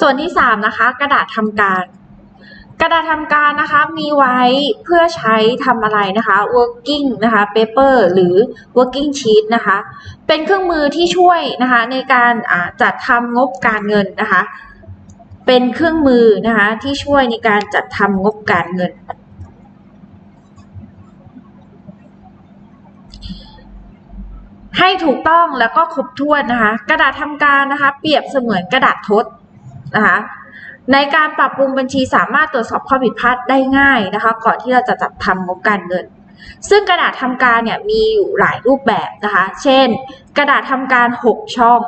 ส่วนที่สามนะคะ กระดาษทำการ กระดาษทำการนะคะมีไว้เพื่อใช้ทำอะไรนะคะ working นะคะ paper หรือ working sheet นะคะ เป็นเครื่องมือที่ช่วยนะคะในการจัดทำงบการเงินนะคะ เป็นเครื่องมือนะคะที่ช่วยในการจัดทำงบการเงินให้ถูกต้องแล้วก็ครบถ้วนนะคะ กระดาษทำการนะคะ เปรียบเสมือนกระดาษทด นะคะในการปรับปรุงบัญชีสามารถตรวจสอบข้อผิดพลาดได้ง่ายนะคะ ก่อนที่เราจะจัดทำงบการเงิน ซึ่งกระดาษทำการเนี่ยมีอยู่หลายรูปแบบนะคะ เช่น กระดาษทำการ 6 ช่อง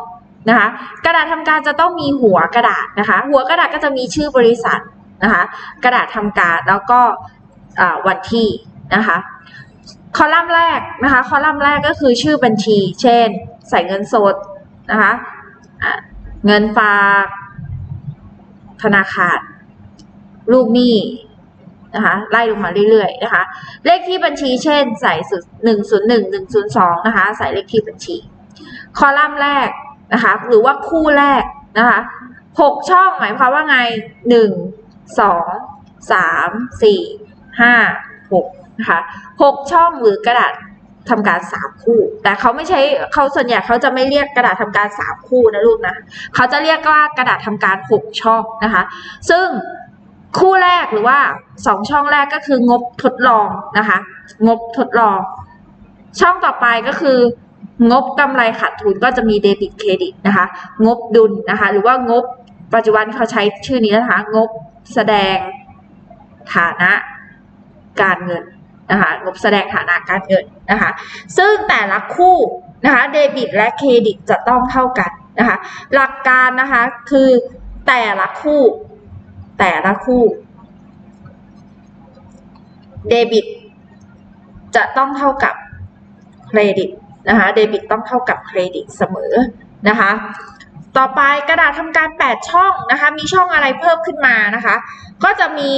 นะคะ กระดาษทำการจะต้องมีหัวกระดาษนะคะ หัวกระดาษก็จะมีชื่อบริษัทนะคะ กระดาษทำการแล้วก็วันที่นะคะ คอลัมน์แรกนะคะ คอลัมน์แรกก็คือชื่อบัญชี เช่น ใส่เงินสดนะคะะเงินฝาก ธนาคาร ลูกหนี้นะคะไล่ลงมาเรื่อยๆนะคะ เลขที่บัญชีเช่น ใส่หนึ่งศูนย์หนึ่งหนึ่งศูนย์สองนะคะ ใส่เลขที่บัญชี คอลัมน์แรกนะคะ หรือว่าคู่แรกนะคะหกช่องหมายความว่าไงหนึ่งสองสามสี่ห้าหกนะคะหกช่องหรือกระดาษ ทำการสามคู่ แต่เขาไม่ใช้เขาส่วนใหญ่เขาจะไม่เรียกกระดาษทำการสามคู่นะลูกนะเขาจะเรียกว่ากระดาษทำการหกช่องนะคะ ซึ่งคู่แรกหรือว่าสองช่องแรกก็คืองบทดลองนะคะ งบทดลอง ช่องต่อไปก็คืองบกำไรขาดทุนก็จะมีเดบิตเครดิตนะคะ งบดุลนะคะ หรือว่างบปัจจุบันเขาใช้ชื่อนี้นะคะ งบแสดงฐานะการเงิน นะคะงบแสดงฐานะการเงินนะคะ ซึ่งแต่ละคู่นะคะเดบิตและเครดิตจะต้องเท่ากันนะคะ หลักการนะคะคือแต่ละคู่ แต่ละคู่เดบิตจะต้องเท่ากับเครดิตนะคะเดบิตต้องเท่ากับเครดิตเสมอนะคะต่อไปกระดาษทำการ 8 ช่องนะคะ มีช่องอะไรเพิ่มขึ้นมานะคะ ก็จะมี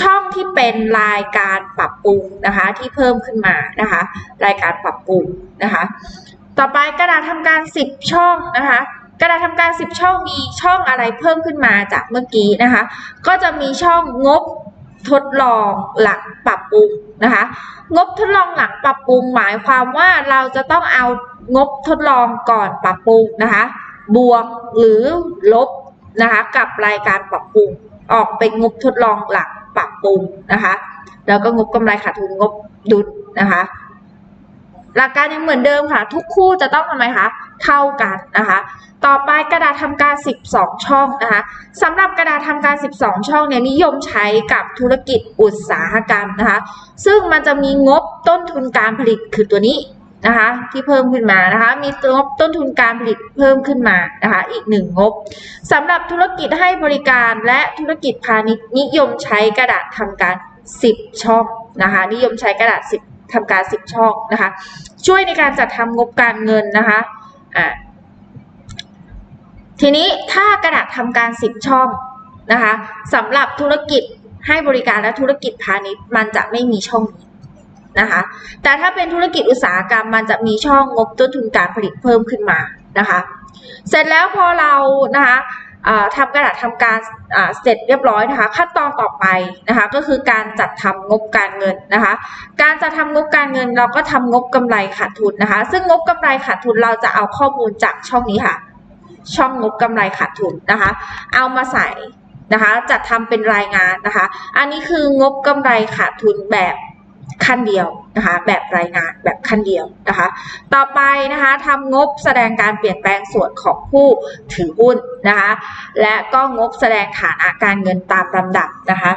ช่องที่เป็นรายการปรับปรุงนะคะที่เพิ่มขึ้นมานะคะ รายการปรับปรุงนะคะ ต่อไปกระดาษทำการ 10 ช่องนะคะกระดาษทำการ 10 ช่องมีช่องอะไรเพิ่มขึ้นมาจากเมื่อกี้นะคะ ก็จะมีช่องงบทดลองหลังปรับปรุงนะคะ งบทดลองหลังปรับปรุง หมายความว่าเราจะต้องเอางบทดลองก่อนปรับปรุงนะคะ บวกหรือลบนะคะกับรายการปรับปรุงออกเป็นงบทดลองหลัง ปรุงนะคะ แล้วก็งบกำไรขาดทุนงบดุลนะคะ หลักการยังเหมือนเดิมค่ะ ทุกคู่จะต้องทำไมคะเท่ากันนะคะ ต่อไปกระดาษทำการ 12 ช่องนะคะสำหรับกระดาษทำการ 12 ช่องเนี่ยนิยมใช้กับธุรกิจอุตสาหกรรมนะคะ ซึ่งมันจะมีงบต้นทุนการผลิตคือตัวนี้ นะคะที่เพิ่มขึ้นมานะคะมีงบต้นทุนการผลิตเพิ่มขึ้นมานะคะอีกหนึ่งงบสำหรับธุรกิจให้บริการและธุรกิจพาณิชย์นิยมใช้กระดาษทำการ 10 ช่องนะคะนิยมใช้กระดาษ 10ทำการ 10 ช่องนะคะช่วยในการจัดทำงบการเงินนะคะอ่าทีนี้ถ้ากระดาษทำการ 10 ช่องนะคะสำหรับธุรกิจให้บริการและธุรกิจพาณิชย์มันจะไม่มีช่องนี้ นะคะ แต่ถ้าเป็นธุรกิจอุตสาหกรรมมันจะมีช่องงบต้นทุนการผลิตเพิ่มขึ้นมานะคะ เสร็จแล้วพอเรานะคะอ่าทำกระดาษทำการเสร็จเรียบร้อยนะคะ ขั้นตอนต่อไปนะคะก็คือการจัดทำงบการเงินนะคะ การจะทำงบการเงินเราก็ทำงบกำไรขาดทุนนะคะ ซึ่งงบกำไรขาดทุนเราจะเอาข้อมูลจากช่องนี้ค่ะ ช่องงบกำไรขาดทุนนะคะ เอามาใส่นะคะจัดทำเป็นรายงานนะคะ อันนี้คืองบกำไรขาดทุนแบบ ขั้นเดียวนะคะแบบรายงานแบบขั้นเดียวนะคะต่อไปนะคะทำงบแสดงการเปลี่ยนแปลงส่วนของผู้ถือหุ้นนะคะและก็งบแสดงฐานะการเงินตามลำดับนะคะ